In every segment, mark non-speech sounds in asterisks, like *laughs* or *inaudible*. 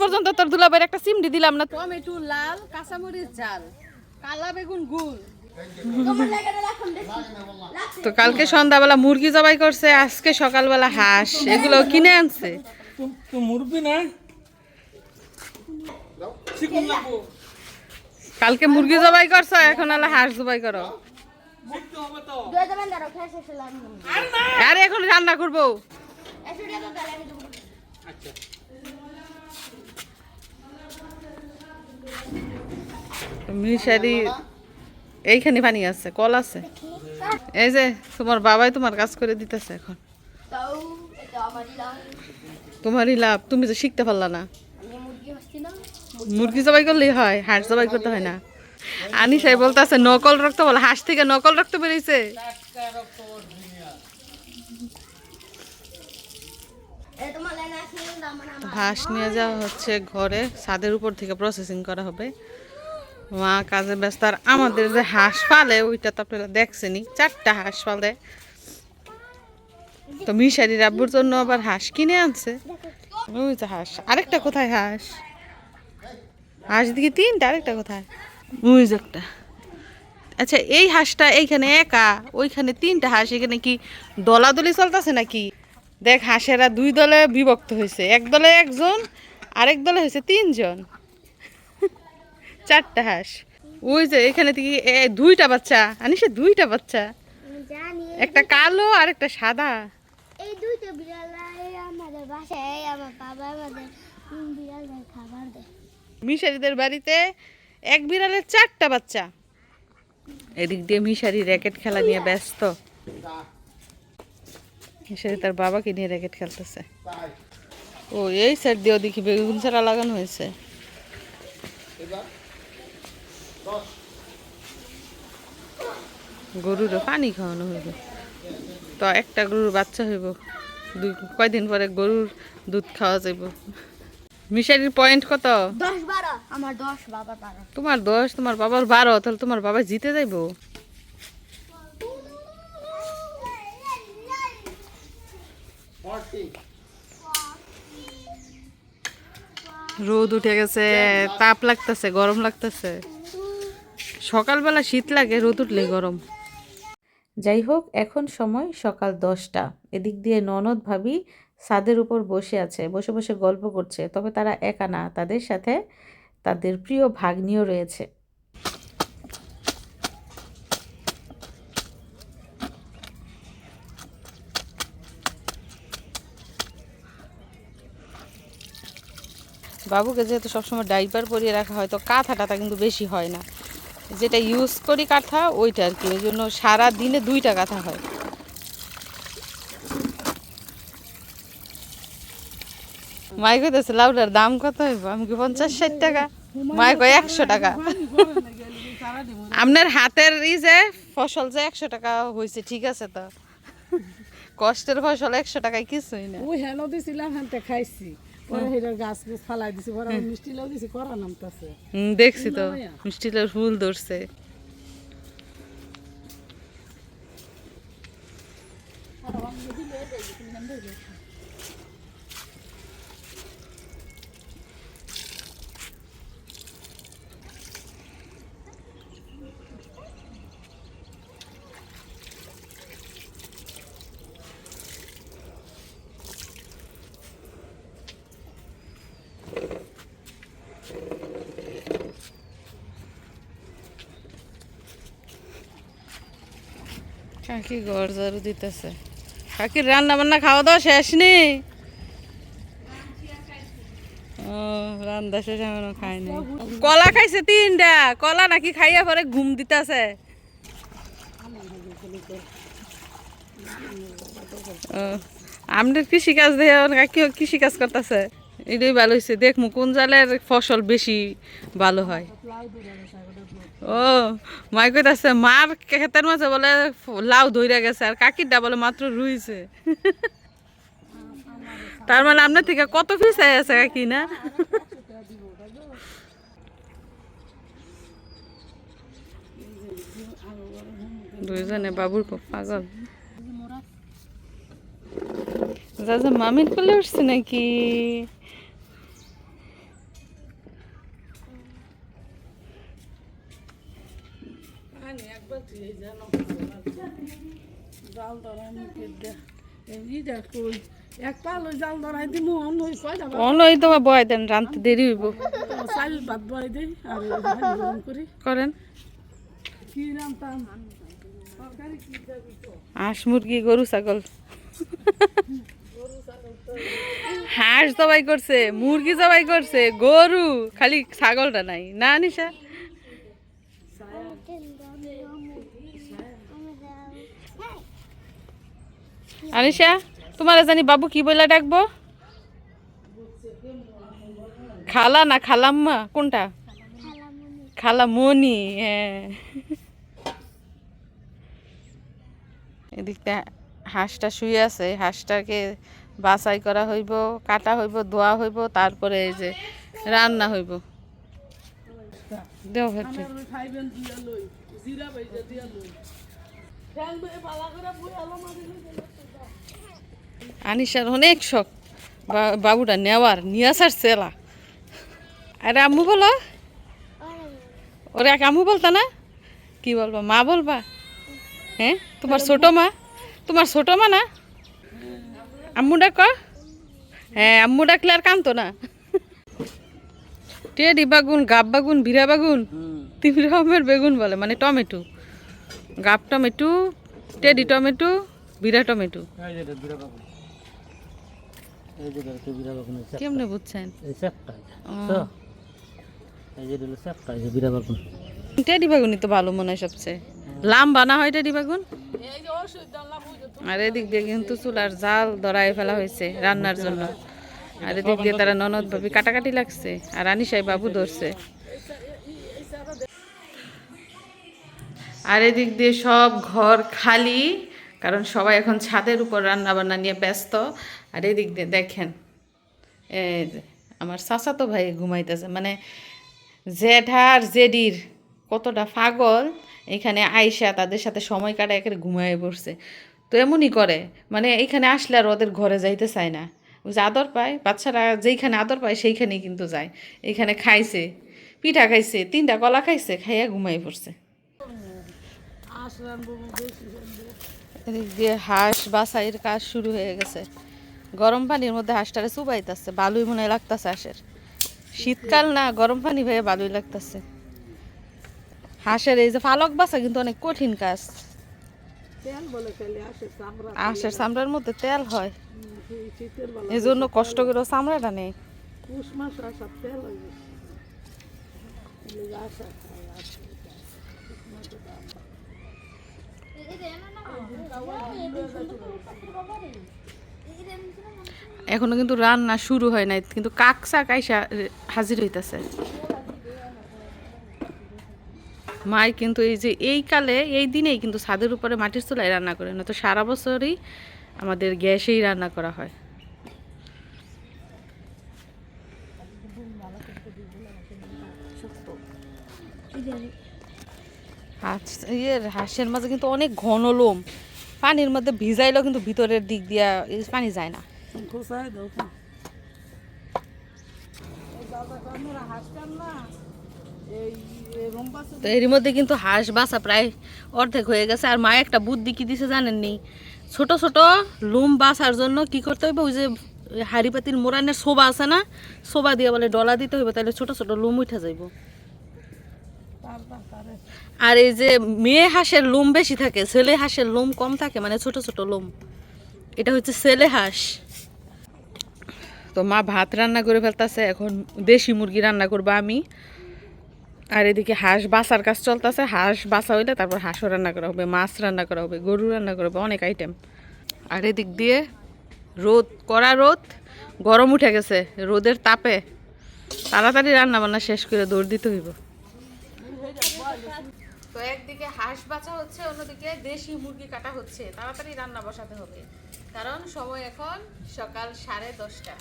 পর্যন্ত তোর দুলাভাইয়ের একটা সিমডি দিলাম না। টমেটো লাল কাঁচামরিচ ঝাল। কালা বেগুন গুল তো কালকে সন্ধ্যাবেলা মুরগি জবাই করছে আজকে সকালবেলা হাঁস। এগুলো কিনে আনছে। তো মুরবি না? কালকে মুরগি জবাই করছ এখন হলো হাঁস জবাই করো। শিখতে হবে তো। আরে এখন রান্না করব। আচ্ছা। মিশারি, এইখানে পানি আছে, কল আছে। এই যে, তোমার বাবাই তোমার কাজ করে দিতেছে এখন। তোমারই লাভ, তুমি তো শিখতে পারলা না। মুরগি জবাই করলেই হয়, হাঁস জবাই করতে হয় না। আনি সাই বলতেছে, নকল রক্ত বলে, হাঁস থেকে নকল রক্ত বেরিয়েছে। হাঁস নিয়ে যাওয়া হচ্ছে ঘরে। ছাদের উপর থেকে প্রসেসিং করা হবে। মা কাজে ব্যস্ত। আর আমাদের যে হাঁস পালে, ওইটা তো আপনারা দেখছেনই। চারটা হাঁস পালে। তো মিশারির আব্বুর জন্য আবার হাঁস কিনে আনছে। ওই যে হাঁস। আরেকটা কোথায় হাঁস? হাঁস দিকে তিনটা, আরেকটা কোথায়? ওই যে একটা। আচ্ছা এই হাঁসটা এইখানে একা? ওইখানে তিনটা হাঁস, এখানে কি দলাদলি চলতেছে নাকি? দেখ হাঁসেরা দুই দলে বিভক্ত হয়েছে। এক দলে একজন আরেক দলে হয়েছে তিনজন। চারটা হাঁস। ওই যে এখানে থেকে এ, দুইটা বাচ্চা। আনিসে দুইটা বাচ্চা। একটা কালো আর একটা সাদা। এই দুইটা বিড়ালাই আমাদের বাসায় আমার বাবা আমাদের বিড়ালের খাবার দেয়। মিশারিদের বাড়িতে এক বিড়ালের চারটা বাচ্চা। এদিক দিয়ে মিশারি র্যাকেট খেলা নিয়ে ব্যস্ত। তার বাবাকে নিয়ে র্যাকেট খেলতেছে। ও এই সাইড দিয়েও দেখি বেগুন ছাড়া লাগানো হয়েছে। গরুরও পানি খাওয়ানো হইব। তো একটা গরুর বাচ্চা হইব। দুই কয়দিন পরে গরুর দুধ খাওয়া যাইব। মিশারির পয়েন্ট কত? দশ বারো। আমার দশ বারো। তোমার দশ তোমার বাবার বারো তাহলে তোমার বাবা জিতে যাইবো? রোদ উঠে গেছে, তাপ লাগতেছে, গরম লাগতেছে। সকালবেলা শীত লাগে, রোদ উঠলে গরম। যাই হোক, এখন সময় সকাল দশটা। এদিক দিয়ে ননদ ভাবি সাদের উপর বসে আছে, বসে বসে গল্প করছে। তবে তারা একা না, তাদের সাথে তাদের প্রিয় ভাগ্নিও রয়েছে। বাবুকে যেহেতু সবসময় ডাইপার পরিয়ে রাখা হয়, তো কাঁথা কিন্তু বেশি হয় না। যেটা ইউজ করি কাঁথা, ওইটা আর কি ওই জন্য সারা দিনে দুইটা কাঁথা হয়। মাই কইতেছে, লাউডার দাম কত হইব? আমি কি পঞ্চাশ ষাট টাকা। মাই কয়, একশো টাকা। আপনার হাতের ই যে ফসল যে একশো টাকা হয়েছে ঠিক আছে তো? কষ্টের ফসল একশো টাকায় কিছুই না। ওই হেলো দিছিলাম, হানতে খাইছি। পরে তো মিষ্টি লাউ দিছি করা নামতাছে। হুম, কাকি ঘর ঝাড়ু দিতেছে। কাকির রান্না বান্না খাওয়া দাওয়া শেষ নি ও, রান্না শেষ এখনও খায়নি। কলা খাইছে তিনটা। কলা নাকি খাইয়া পরে ঘুম দিতেছে। আমাদের কৃষি কাজ দেখে কাকিও কৃষি কাজ করতেছে। এটাই ভালো হয়েছে দেখমু কোন জালের ফসল বেশি ভালো হয়। ও, মাই কইতাছে মার ক্ষেতের মাঝে বলে লাউ ধইরা গেছে আর কাকিরটা বলে মাত্র রুইছে তার মানে আপনার থেকে কত পিছাই আছে কাকি না? দুইজনে বাবুর খুব পাগল যা যা মামির কোলে উঠছে নাকি? পানি একবার তুই যেন জাল ধরাই মুখে দে। এই দেখ কই এক পাল জাল ধরাই দিম অন্য ওই কয়টা ভাত অনই তোমার বয় দেন রানতে দেরি হইব। চাল ভাত বয় দেই আর ওই পানি গরম করি। করেন। কি রান্তাম তরকারি কি দেবি তো? হাঁস মুরগি গরু ছাগল। হাঁস জবাই করছে মুরগি জবাই করছে গরু খালি ছাগলটা নাই। না নিশা? আনিশা, তোমার জানি বাবু কি বলে ডাকবো? খালা না খালাম্মা? কোনটা? খালামণি হ্যাঁ। এদিকটা হাঁসটা শুয়ে আছে, হাঁসটাকে বাছাই করা হইব, কাটা হইব, ধোয়া হইব, তারপরে এই যে রান্না হইব। আনিসার অনেক শখ। বাবুটা নেওয়ার, নিয়ে আসার সেলা আরে আম্মু বলো। ওরে এক আম্মু বলতা না? কি বলবা, মা বলবা? হ্যাঁ? তোমার ছোট মা? তোমার ছোট মা না? আম্মু ডাক। হ্যাঁ আম্মু ডাকলে আর কামতো না। টেডি বাগুন, গাব বাগুন, বিরা বাগুন তিন রকমের বেগুন বলে মানে টমেটো। গাব টমেটো, টেডি টমেটো, বিরা টমেটো। এই যে কেমনে বুঝছেন? এই সেপটা এই যে দিল সেপটা এই যে বিরা টেডি তো ভালো মনে হয় সবচেয়ে। লাম্বা না হয় টেডি বেগুন? আর এদিক দিয়ে কিন্তু চুলার জাল ধরায় ফেলা হয়েছে রান্নার জন্য। আর এদিক দিয়ে তারা ননদ ভাবি কাটাকাটি লাগছে আর আনিসাই বাবু ধরছে। আর এদিক দিয়ে সব ঘর খালি কারণ সবাই এখন ছাদের উপর রান্না বান্না নিয়ে ব্যস্ত। আর এদিক দিয়ে দেখেন আমার চাচাতো ভাই ঘুমাইতেছে। মানে জেঠা আর জেডির কতটা পাগল এখানে আইসা তাদের সাথে সময় কাটায় এখানে ঘুমায় পড়ছে। তো এমনই করে মানে এখানে আসলে আর ওদের ঘরে যাইতে চায় না। যে আদর পায় বাচ্চারা যেইখানে আদর পায় সেইখানেই কিন্তু যায়। এখানে খাইছে পিঠা খাইছে তিনটা কলা খাইছে খাইয়া ঘুমাই পড়ছে। আসলাম এদিক দিয়ে হাঁস বাছাইয়ের কাজ শুরু হয়ে গেছে। গরম পানির মধ্যে হাঁসটারে চুবাইতেছে বালুই মনে হয় লাগতেছে হাঁসের শীতকাল না গরম পানি হয়ে বালুই লাগতেছে হাঁসের এই যে পালক বাসা কিন্তু অনেক কঠিন কাজ তেল বলে খেলে আসে চামড়া হাঁসের চামড়ার মধ্যে তেল হয় এই জন্য কষ্ট করে চামড়াটা নেই মাস আসা তেল এখনও কিন্তু রান্না শুরু হয় নাই, কিন্তু কাকসা কাইসা হাজির হইতেছে। মাই কিন্তু এই যে এই কালে, এই দিনেই কিন্তু ছাদের উপরে মাটির চুলায় রান্না করে না তো সারা বছরই আমাদের গ্যাসেই রান্না করা হয়। হাঁস, ইয়ের হাঁসের মাঝে কিন্তু অনেক ঘন লোম। পানির মধ্যে ভিজাইলেও কিন্তু ভিতরের দিক দিয়া পানি যায় না। এর মধ্যে কিন্তু হাঁস বাসা প্রায় অর্ধেক হয়ে গেছে। আর মা একটা বুদ্ধি কি দিছে জানেননি? ছোট ছোট লোম বাসার জন্য কি করতে হবে ওই যে হাড়ি পাতির মোরানের শোভা আছে না? শোভা দিয়ে বলে ডলা দিতে হবে তাহলে ছোট ছোট লোম উঠে যাইব। আর এই যে মেয়ে হাঁসের লোম বেশি থাকে, ছেলে হাঁসের লোম কম থাকে মানে ছোট ছোট লোম। এটা হচ্ছে ছেলে হাঁস। তো মা ভাত রান্না করে ফেলতেছে, এখন দেশি মুরগি রান্না করব আমি। আর এদিকে হাঁস বাসার কাজ চলতেছে, হাঁস বাসা হইলে তারপর হাঁসও রান্না করা হবে, মাছ রান্না করা হবে, গরু রান্না করা হবে, অনেক আইটেম আর এদিক দিয়ে রোদ, কড়া রোদ, গরম উঠে গেছে, রোদের তাপে। তাড়াতাড়ি রান্না বান্না শেষ করে দৌড় দিতে হইব। তো একদিকে হাঁস বাঁচা হচ্ছে, অন্যদিকে দেশি মুরগি কাটা হচ্ছে। তাড়াতাড়ি রান্না বসাতে হবে। কারণ সময় এখন সকাল সাড়ে দশটা।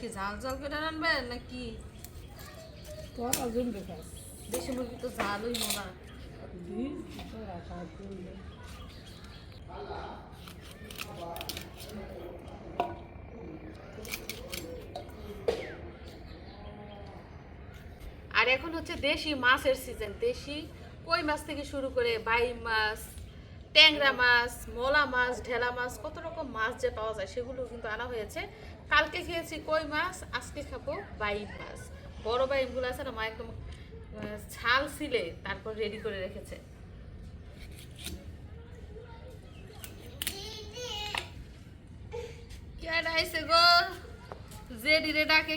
কি ঝাল ঝাল করে রানবেন নাকি? তোরা জমবে খাস দেশি মুরগি তো ঝালই জমবে আর এখন হচ্ছে দেশি মাছের সিজন দেশি কই মাছ থেকে শুরু করে বাই মাছ ট্যাংরা মাছ মোলা মাছ ঢেলা মাছ কত রকম মাছ যে পাওয়া যায় সেগুলো কিন্তু আনা হয়েছে। কালকে খেয়েছি কই মাছ? আজকে খাব বাইম মাছ। বড় বাইমগুলো আছে না মা একদম ছাল ছিলে তারপর রেডি করে রেখেছে। গো? ডাকে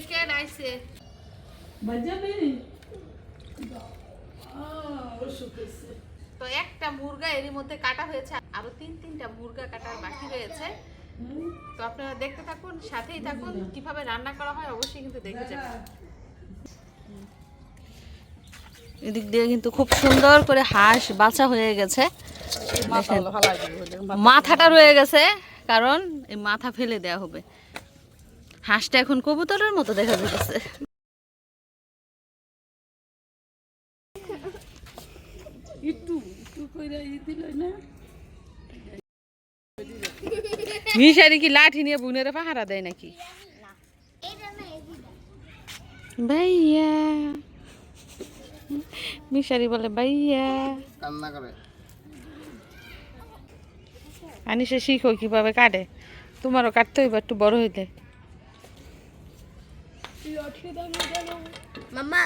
তো একটা মুরগা এরই মধ্যে কাটা হয়েছে আরও তিন তিনটা মুরগা কাটার বাকি রয়েছে। তো আপনারা দেখতে থাকুন সাথেই থাকুন কীভাবে রান্না করা হয় অবশ্যই কিন্তু দেখে যাবেন। এদিক দিয়ে কিন্তু খুব সুন্দর করে হাঁস বাছা হয়ে গেছে। মাথাটা রয়ে গেছে কারণ এই মাথা ফেলে দেওয়া হবে। হাঁসটা এখন কবুতরের মতো দেখা যাচ্ছে একটু একটু কইরা দিল না। মিশারি কি লাঠি নিয়ে বুনেরে পাহারা দেয় নাকি? ভাইয়া। মিশারি বলে ভাইয়া। কান্না করে। আনিসে শিখো কীভাবে কাটে। তোমারও কাটতে হইবে একটু বড় হইলে মামা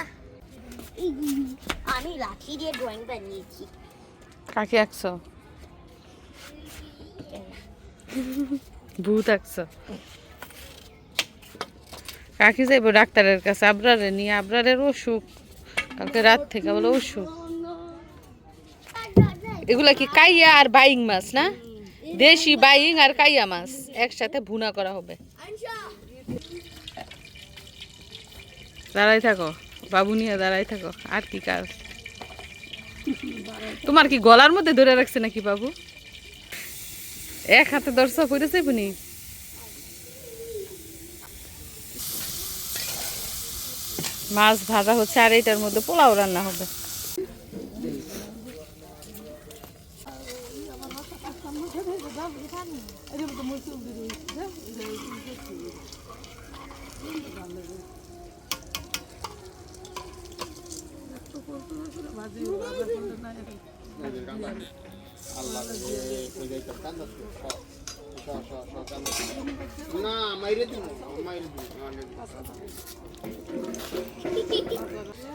আমি লাঠি দিয়ে ড্রয়িং বানিয়েছি। কাকে আঁকছো? ভূত আঁকছো। কাকি যাইব ডাক্তারের কাছে, আবরারে নিয়ে, আবরারের অসুখ। কালকে রাত থেকে বলে অসুখ। এগুলা কি কাইয়া আর বাইং মাছ না? দেশি বাইং আর কাইয়া মাছ, একসাথে ভুনা করা হবে। দাঁড়াই থাকো, বাবু নিয়ে দাঁড়াই থাকো, আর কি কাজ? তোমার কি গলার মধ্যে ধরে রাখছে নাকি বাবু? এক হাতে দর্শক হইতেছে পুনি মাছ ভাজা হচ্ছে আর এইটার মধ্যে পোলাও রান্না হবে। কান্দা না মাইরে দিন মাইরে দিন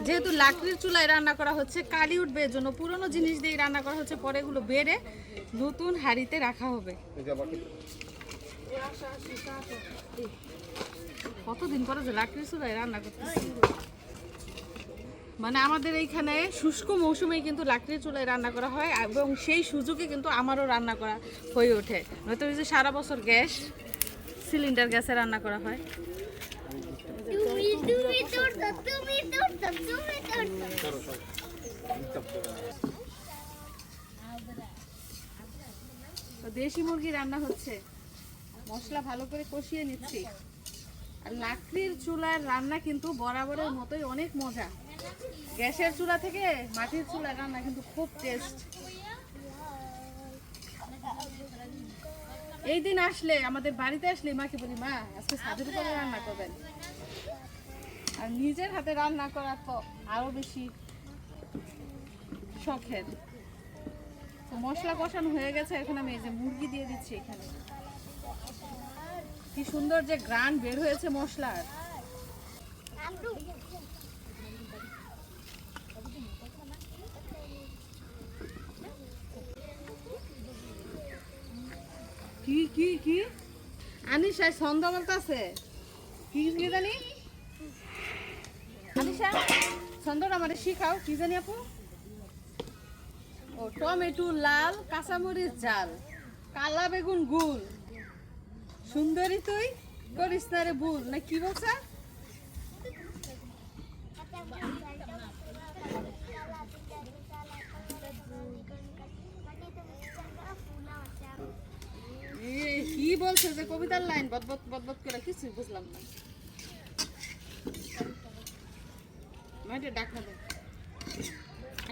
যেহেতু লাকড়ির চুলায় রান্না করা হচ্ছে কালি উঠবে এর জন্য। পুরনো জিনিস দিয়ে রান্না করা হচ্ছে পরে এগুলো বেড়ে নতুন হাঁড়িতে রাখা হবে। কতদিন পরে যে লাকড়ির চুলায় রান্না করতেছি? মানে আমাদের এইখানে শুষ্ক মৌসুমেই কিন্তু লাকড়ির চুলায় রান্না করা হয় এবং সেই সুযোগে কিন্তু আমারও রান্না করা হয়ে ওঠে। নয়তো যে সারা বছর গ্যাস সিলিন্ডার গ্যাসে রান্না করা হয়। দেশি মুরগি রান্না হচ্ছে। মশলা ভালো করে কষিয়ে নিচ্ছি। আর লাকড়ির চুলার রান্না কিন্তু বরাবরের মতোই অনেক মজা। গ্যাসের চুলা থেকে মাটির চুলা রান্না কিন্তু খুব টেস্ট এই দিন আসলে, আমাদের বাড়িতে আসলে মাকে বলি, মা, আজকে ছাদের উপরে রান্না করবেন। আর নিজের হাতে রান্না করা তো আরও বেশি শখের। তো মশলা কষানো হয়ে গেছে, এখন আমি এই যে মুরগি দিয়ে দিচ্ছি এখানে। কি সুন্দর যে গ্রান বের হয়েছে মশলার। কি কি কি? আনিশা সন্ধ্যা বলতেছে। কি কি জানি? আনিশা ছন্দটা আমাদের শিখাও কি জানি আপু? ও টমেটো লাল কাঁচামরিচ জাল কালা বেগুন গুল সুন্দরী তুই করিস না রে ভুল। না কি বলছে? বলছে যে কবিতার লাইন বদবদ বদবদ করে কিছু বুঝলাম না।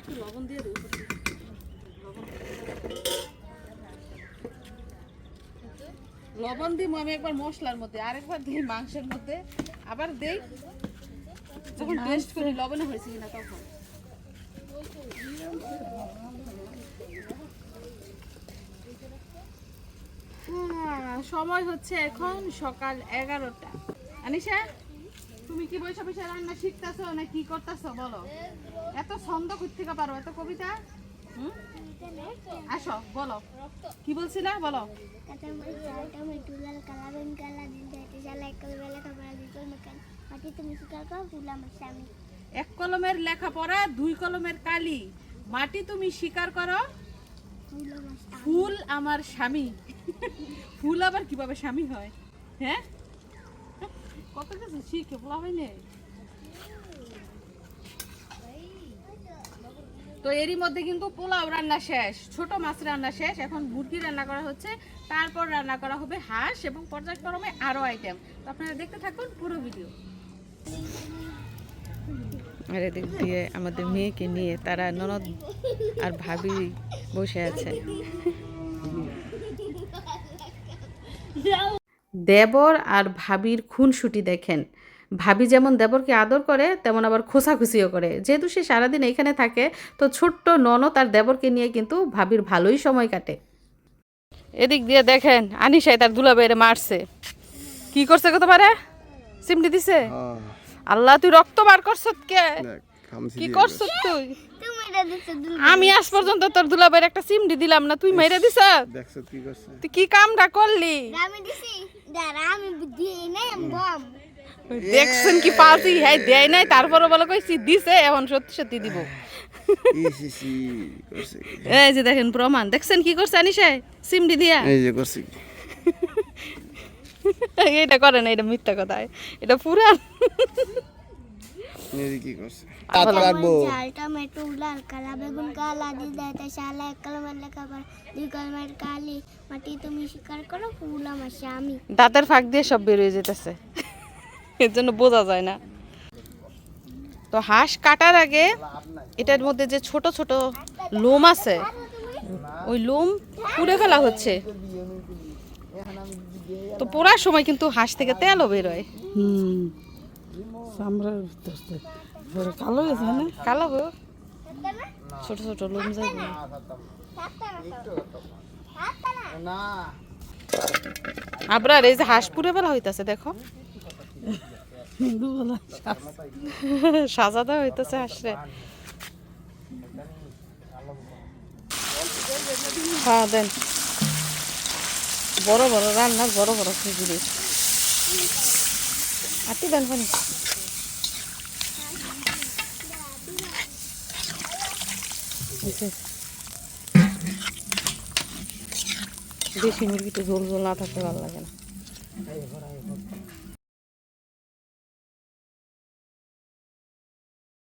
একটু লবণ দিয়ে দেবো লবণ দিই আমি একবার মশলার মধ্যে আর একবার দিই মাংসের মধ্যে। আবার দেই। যখন টেস্ট করি লবণে হয়েছে কিনা তখন। হ্যাঁ, সময় হচ্ছে এখন সকাল এগারোটা। আনিসা তুমি কি বৈশা পয়সা রান্না শিখতেছ না কি করতেছ বলো? এত ছন্দ করতে পারো, এত কবিতা? আসো, বলো। কি বলছি না বলো। এক কলমের লেখা পড়া দুই কলমের কালি। মাটি তুমি শিকার করো ফুল আমার স্বামী। ফুল আবার কীভাবে স্বামী হয়? হ্যাঁ? কত কিছু শিখে বলা হয়নি। তো এরই মধ্যে কিন্তু পোলাও রান্না শেষ, ছোট মাছ রান্না শেষ। এখন মুরগি রান্না করা হচ্ছে, তারপর রান্না করা হবে হাঁস এবং পর্যায়ক্রমে আরও আইটেম তো আপনারা দেখতে থাকুন পুরো ভিডিও আর এদিক দিয়ে আমাদের মেয়েকে নিয়ে তারা ননদ আর ভাবি বসে আছে। দেবর আর ভাবির খুনসুটি দেখেন। ভাবি যেমন দেবরকে আদর করে, তেমন আবার খোসাখুসিও করে। যেহেতু সে সারাদিন এখানে থাকে, তো ছোট্ট ননদ আর দেবরকে নিয়ে কিন্তু ভাবির ভালোই সময় কাটে। এদিক দিয়ে দেখেন আনিসাই তার দুলাবেরে মারছে। কি করছে কত পারে সিমটি দিছে? হ্যাঁ। আল্লাহ তুই রক্ত বার করছ কে? কি করছ তুই. আমি আজ পর্যন্ত তোর দুলাবের একটা সিমটি দিলাম না তুই মেরে দিছ দেখছ কি করছে? তুই কি কামটা করলি? আমি দিছি দাঁড়া আমি নাই বম। দেখছেন কি পালছি? হ্যাঁ দেয় নাই তারপরে বলে কইছি দিছে এখন সত্যি সত্যি দিব। এই যে দেখেন প্রমাণ দেখছেন কি করছে আনিসাই সিমটি দিয়া? এই যে করছে? *laughs* এটা করে না এটা মিথ্যা কথা। এটা পুরান। এই যে কি করছে? হাত টমেটো লাল কালা বেগুন কালা শালা এক কলমের লেখাপড়া দুই কলমের কালি মাটি তুমি স্বীকার করো ফুল আমার স্বামী। দাঁতের ফাঁক দিয়ে সব বেরিয়ে যেতেছে। এর জন্য বোঝা যায় না। তো হাঁস কাটার আগে এটার মধ্যে যে ছোট ছোট লোম আছে ওই লোম পুড়ে ফেলা হচ্ছে। তো পোড়ার সময় কিন্তু হাঁস থেকে তেলও বেরোয়। হুম চামড়ার ভিতর বড় কালো না? কালো হোক ছোট ছোট লোম আবরার এই যে হাঁস পুড়ে ফেলা হইতাছে দেখো। হিন্দু বলা সাজা দেওয়া হইতেছে হাঁসরে। হ্যাঁ দেন। বড় বড় রান্নার বড় বড় খেজুরি আটি দেন পানি। দেশি তো ঝোল ঝোল না থাকতে ভালো লাগে না।